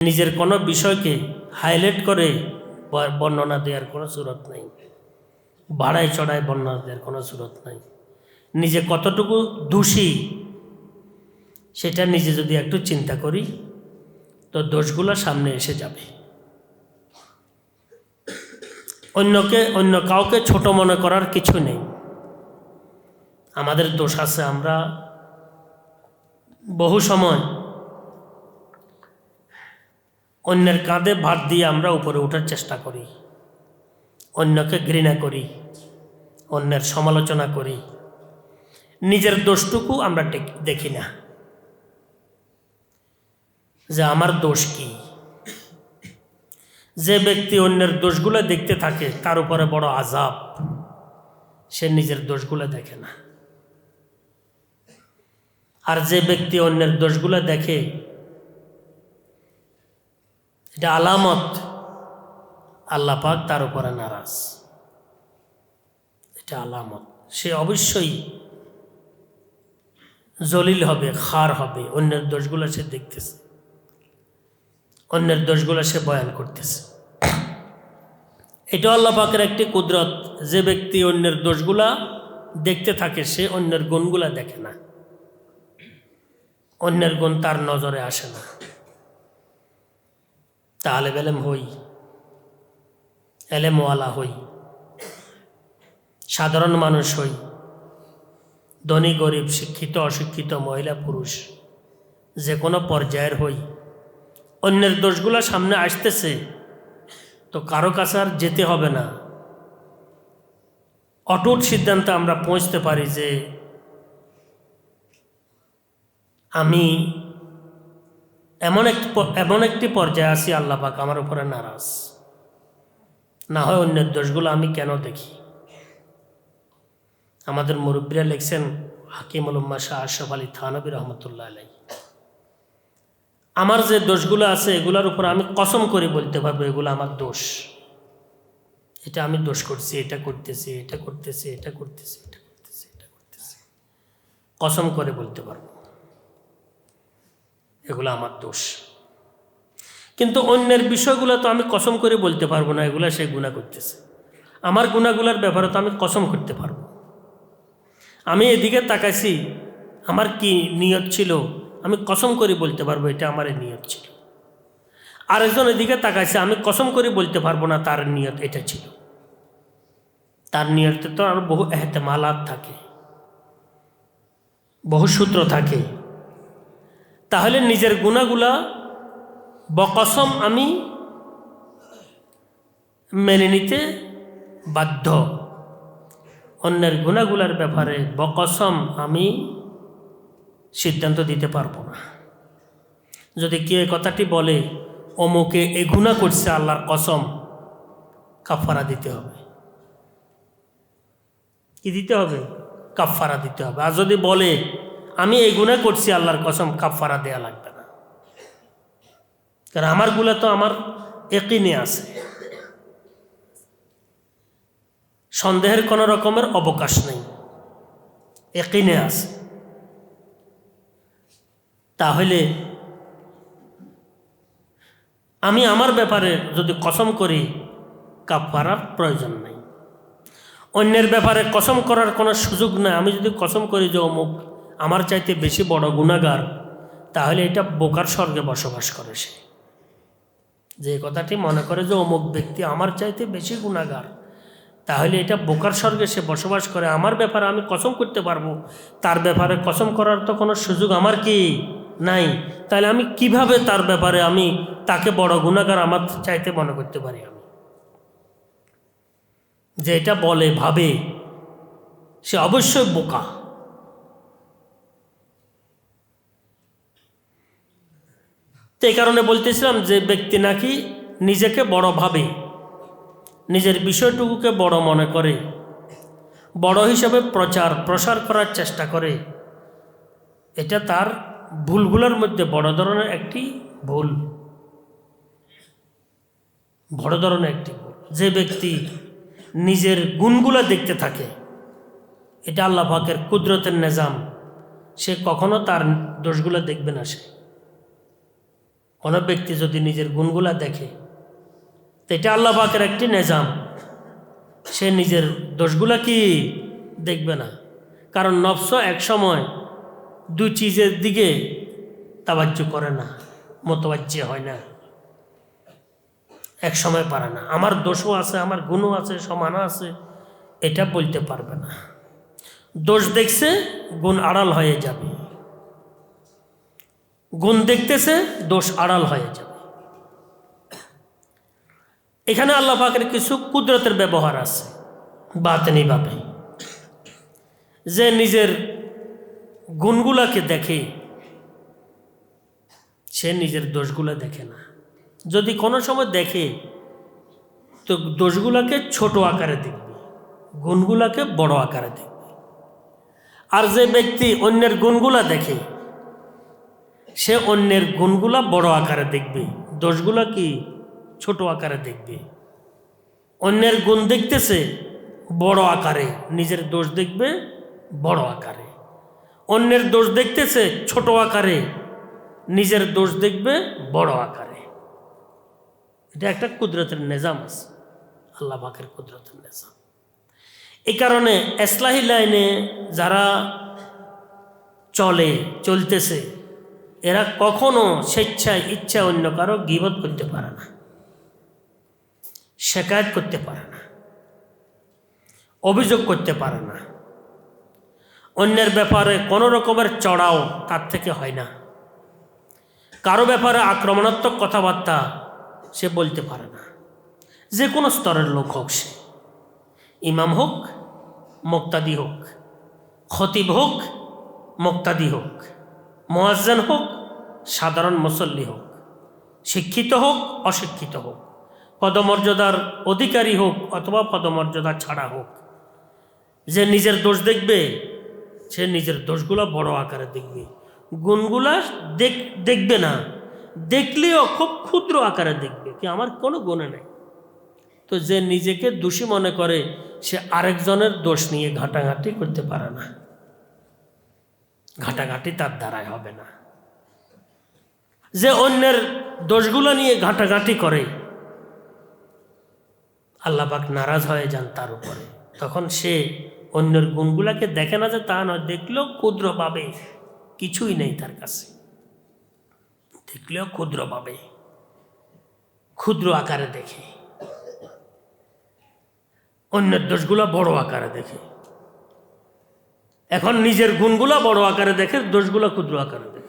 নিজের কোনো বিষয়কে হাইলাইট করে বর্ণনা দেওয়ার কোনো সুরত নাই। বাড়ায় চড়ায় বর্ণনা দেওয়ার কোনো সুরত নাই। নিজে কতটুকু দোষী সেটা নিজে যদি একটু চিন্তা করি, তো দোষগুলো সামনে এসে যাবে। অন্যকে, অন্য কাউকে ছোট মনে করার কিছু নেই। আমাদের দোষ আছে আমরা বহু সময় অন্যের কাঁধে ভাত দিয়ে আমরা উপরে ওঠার চেষ্টা করি। অন্যকে ঘৃণা করি। অন্যের সমালোচনা করি। নিজের দোষটুকু আমরা দেখি না। যে আমার দোষ কি? যে ব্যক্তি অন্যের দোষগুলো দেখতে থাকে, তার উপরে বড় আজাব সে নিজের দোষগুলো দেখে না। আর যে ব্যক্তি অন্যের দোষগুলো দেখে এটা আলামত। আল্লাহ পাক তার উপরে নারাজ। এটা আলামত। সে অবশ্যই জলিল হবে, খার হবে। অন্যের দোষগুলো সে দেখতেছে। অন্যের দোষগুলো সে বয়ান করতেছে। এটা আল্লাহ পাকের একটি কুদরত। যে ব্যক্তি অন্যের দোষগুলা দেখতে থাকে, সে অন্যের গুণগুলা দেখে না। অন্যের গুণ তার নজরে আসে না। তাহলে বেলেম হই, এলেমওয়ালা হই, সাধারণ মানুষ হই, ধনী, গরিব, শিক্ষিত, অশিক্ষিত, মহিলা, পুরুষ, যে কোনো পর্যায়ের হই। অন্যের দোষগুলো সামনে আসতেছে, তো কারও কাছে আর যেতে হবে না। অটুট সিদ্ধান্তে আমরা পৌঁছতে পারি যে, আমি এমন এক এমন একটি পর্যায়ে আছি আল্লাহ পাক আমার উপরে নারাজ। না হয় অন্যের দোষগুলো আমি কেন দেখি? আমাদের মুরব্বীরা লিখছেন, হাকিম উল্মা শাহ আশরফ আলী থানবী রহমতুল্লাহ আলাই আমার যে দোষগুলো আছে, এগুলোর উপর আমি কসম করে বলতে পারব, এগুলো আমার দোষ। এটা আমি দোষ করছি, এটা করতেছি এটা করতেছি এটা করতেছি এটা করতেছি এটা করতেছি। কসম করে বলতে পারব। এগুলো আমার দোষ। কিন্তু অন্যের বিষয়গুলো তো আমি কসম করে বলতে পারব না, এগুলো সে গুণা করতেছে। আমার গুণাগুলোর ব্যাপারে তো আমি কসম করতে পারব। আমি এদিকে তাকাইছি, আমার কি নিয়ত ছিল, আমি কসম করে বলতে পারব, এটা আমার নিয়ত ছিল। আরেকজন এদিকে তাকাইছে, আমি কসম করে বলতে পারব না, তার নিয়ত এটা ছিল। তার নিয়তে তো আর বহু এহতেমালাত থাকে, বহু সূত্র থাকে। তাহলে নিজের গুণাগুলা বকসম আমি মেনে নিতে বাধ্য। অন্যের গুণাগুলার ব্যাপারে বকসম আমি সিদ্ধান্ত দিতে পারব না। যদি কেউ কথাটি বলে, অমুকে এ গুণা করছে আল্লাহর কসম কাফারা দিতে হবে। কি দিতে হবে? কাফারা দিতে হবে। আর যদি বলে আমি এই গুণা করছি, আল্লাহর কসম কাফারা দেয়া লাগবে না। কারণ আমারগুলা তো আমার একিনে আছে। সন্দেহের কোনো রকমের অবকাশ নেই। একিনে আছে। তাহলে আমি আমার ব্যাপারে যদি কসম করি কাফারার প্রয়োজন নেই। অন্যের ব্যাপারে কসম করার কোনো সুযোগ নাই। আমি যদি কসম করি যে অমুক আমার চাইতে বেশি বড় গুণাগার, তাহলে এটা বোকার স্বর্গে বসবাস করে সে। যে কথাটি মনে করে যে অমুক ব্যক্তি আমার চাইতে বেশি গুণাগার, তাহলে এটা বোকার স্বর্গে সে বসবাস করে, আমার ব্যাপারে আমি কসম করতে পারব? তার ব্যাপারে কসম করার তো কোনো সুযোগ আমার কি? নাই। তাহলে আমি কীভাবে তার ব্যাপারে আমি তাকে বড় গুণাগার আমার চাইতে মনে করতে পারি আমি? যে এটা বলে, ভাবে, সে অবশ্যই বোকা। তো এই কারণে বলতেছিলাম যে ব্যক্তি নাকি নিজেকে বড় ভাবে, নিজের বিষয়টুকুকে বড় মনে করে, বড় হিসাবে প্রচার, প্রসার করার চেষ্টা করে। এটা তার ভুলগুলোর মধ্যে বড় ধরনের একটি ভুল। বড় ধরনের একটি ভুল। যে ব্যক্তি নিজের গুণগুলো দেখতে থাকে, এটা আল্লাহ পাকের কুদরতের নিজাম। সে কখনো তার দোষগুলো দেখবে না সে। কোনো ব্যক্তি যদি নিজের গুণগুলা দেখে, তো এটা আল্লাহ পাকের একটি নিজাম। সে নিজের দোষগুলা কি দেখবে না? কারণ নফস এক সময় দুই চিজের দিকে তাবাজ্য করে না মতবাজ্য হয় না, এক সময় পারে না। আমার দোষও আছে, আমার গুণও আছে সমান আছে, এটা বলতে পারবে না। দোষ দেখছে, গুণ আড়াল হয়ে যাবে। গুণ দেখতেছে, দোষ আড়াল হয়ে যাবে। এখানে আল্লাহ পাকের কিছু কুদরতের ব্যবহার আছে বাতেনিভাবে যে নিজের গুণগুলাকে দেখে, সে নিজের দোষগুলো দেখে না। যদি কোনো সময় দেখে, তো দোষগুলাকে ছোট আকারে দেখবে, গুণগুলাকে বড় আকারে দেখবে। আর যে ব্যক্তি অন্যের গুণগুলা দেখে সে অন্যের গুণগুলা বড় আকারে দেখবে। দোষগুলা কি? ছোট আকারে দেখবে। অন্যের গুণ দেখতেছে, বড় আকারে। নিজের দোষ দেখবে, বড় আকারে। অন্যের দোষ দেখতেছে, ছোট আকারে। নিজের দোষ দেখবে, বড় আকারে। এটা একটা কুদরতের নিজাম আছে। আল্লাহ পাকের কুদরতের নিজাম। এই কারণে এসলাহি লাইনে যারা চলে, চলতেছে এরা কখনো স্বেচ্ছায় ইচ্ছা অন্য কারও গিবত করতে পারে না, শেকায়ত করতে পারে না, অভিযোগ করতে পারে না। অন্যের ব্যাপারে কোনো রকমের চড়াও তার থেকে হয় না। কারও ব্যাপারে আক্রমণাত্মক কথাবার্তা সে বলতে পারে না। যে কোনো স্তরের লোক হোক সে, ইমাম হোক, মোক্তাদি হোক, খতিব হোক, মোক্তাদি হোক। মোয়াজ্জান হোক, সাধারণ মুসল্লি হোক, শিক্ষিত হোক, অশিক্ষিত হোক, পদমর্যাদার অধিকারী হোক অথবা পদমর্যাদা ছাড়া হোক, যে নিজের দোষ দেখবে, সে নিজের দোষগুলো বড় আকারে দেখবে। গুণগুলা দেখ, দেখবে না, দেখলেও খুব ক্ষুদ্র আকারে দেখবে কি আমার কোনো গুণে নেই। তো যে নিজেকে দোষী মনে করে, সে আরেকজনের দোষ নিয়ে ঘাঁটাঘাঁটি করতে পারে না। ঘাটাঘাটি তার দ্বারাই হবে না। যে অন্যের দোষগুলো নিয়ে ঘাটাঘাটি করে আল্লাপাক নারাজ হয়ে যান তার উপরে। তখন সে অন্যের গুণগুলাকে দেখে না যে তা নয়, দেখলেও ক্ষুদ্র পাবে কিছুই নেই তার কাছে। দেখলেও ক্ষুদ্র পাবে ক্ষুদ্র আকারে দেখে। অন্যের দোষগুলো বড় আকারে দেখে। এখন নিজের গুণগুলা বড় আকারে দেখে দোষগুলা ক্ষুদ্র আকারে দেখে।